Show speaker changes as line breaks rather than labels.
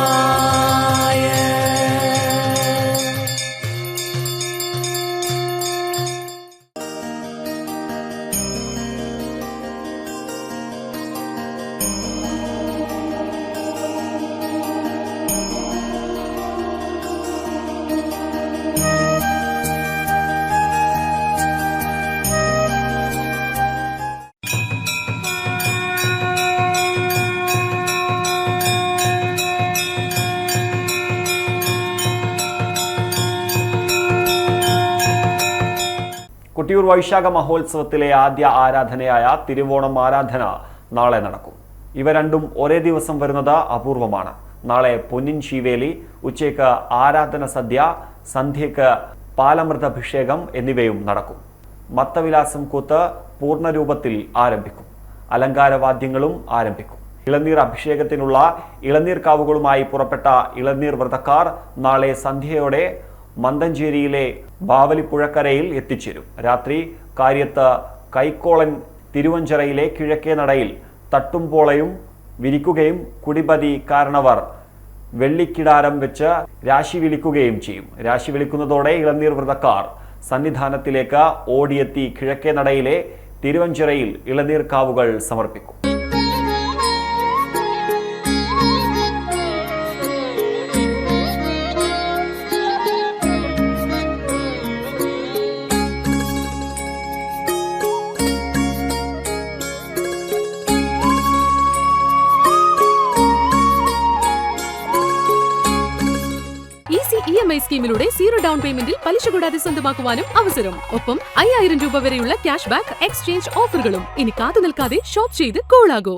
Oh. Kottiyoor വൈശാഖ മഹോത്സവത്തിലെ ആദ്യ ആരാധനയായ തിരുവോണം ആരാധന നാളെ നടക്കും. ഇവ രണ്ടും ഒരേ ദിവസം വരുന്നത് അപൂർവമാണ്. നാളെ പൊന്നിൻ ശീവേലി ഉച്ചയ്ക്ക് ആരാധന സദ്യ സന്ധ്യയ്ക്ക് പാലമൃതാഭിഷേകം എന്നിവയും നടക്കും. മത്തവിലാസം കൂത്ത് പൂർണരൂപത്തിൽ ആരംഭിക്കും. അലങ്കാരവാദ്യങ്ങളും ആരംഭിക്കും. ഇളനീർ അഭിഷേകത്തിനുള്ള ഇളനീർ കാവുകളുമായി പുറപ്പെട്ട ഇളനീർ വ്രതക്കാർ നാളെ സന്ധ്യയോടെ മന്തഞ്ചേരിയിലെ ബാവലിപ്പുഴക്കരയിൽ എത്തിച്ചേരും. രാത്രി കാര്യത്ത് കൈക്കോളൻ തിരുവഞ്ചിറയിലെ കിഴക്കേ നടയിൽ തട്ടുംപോളയും വിരിക്കുകയും കുടിപതി കാരണവർ വെള്ളിക്കിടാരം വെച്ച് രാശി വിളിക്കുകയും ചെയ്യും. രാശി വിളിക്കുന്നതോടെ ഇളനീർ വ്രതക്കാർ സന്നിധാനത്തിലേക്ക് ഓടിയെത്തി കിഴക്കേ നടയിലെ തിരുവഞ്ചിറയിൽ ഇളനീർ കാവുകൾ സമർപ്പിക്കും.
ഇ എം സ്കീമിലൂടെ സീറോ ഡൗൺ പേയ്മെന്റിൽ പലിശ കൂടാതെ സ്വന്തമാക്കുവാനും അവസരം. ഒപ്പം അയ്യായിരം രൂപ വരെയുള്ള ക്യാഷ് ബാക്ക് എക്സ്ചേഞ്ച് ഓഫറുകളും. ഇനി കാത്തു നിൽക്കാതെ ഷോപ്പ് ചെയ്ത് കൂളാകൂ